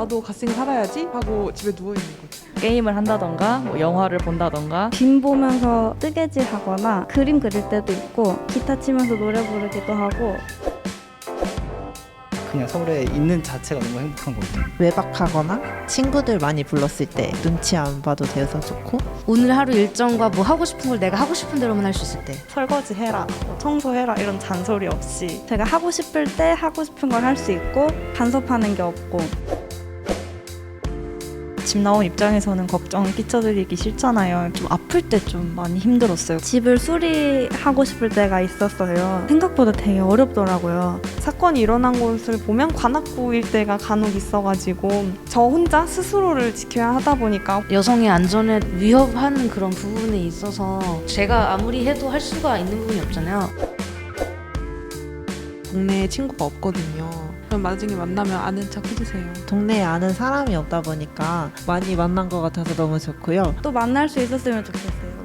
나도 갓생 살아야지? 하고 집에 누워 있는 거죠. 게임을 한다던가 뭐 영화를 본다던가. 빔 보면서 뜨개질 하거나 그림 그릴 때도 있고 기타 치면서 노래 부르기도 하고. 그냥 서울에 있는 자체가 너무 행복한 것 같아요. 외박하거나 친구들 많이 불렀을 때 눈치 안 봐도 되어서 좋고. 오늘 하루 일정과 뭐 하고 싶은 걸 내가 하고 싶은 대로만 할 수 있을 때. 설거지 해라, 뭐 청소해라 이런 잔소리 없이. 제가 하고 싶을 때 하고 싶은 걸 할 수 있고 간섭하는 게 없고 집 나온 입장에서는 걱정 끼쳐드리기 싫잖아요. 좀 아플 때 좀 많이 힘들었어요. 집을 수리하고 싶을 때가 있었어요. 생각보다 되게 어렵더라고요. 사건이 일어난 곳을 보면 관악구 일대가 간혹 있어가지고 저 혼자 스스로를 지켜야 하다 보니까 여성의 안전에 위협하는 그런 부분에 있어서 제가 아무리 해도 할 수가 있는 부분이 없잖아요. 동네에 친구가 없거든요. 그럼 나중에 만나면 아는 척 해주세요. 동네에 아는 사람이 없다 보니까 많이 만난 것 같아서 너무 좋고요. 또 만날 수 있었으면 좋겠어요.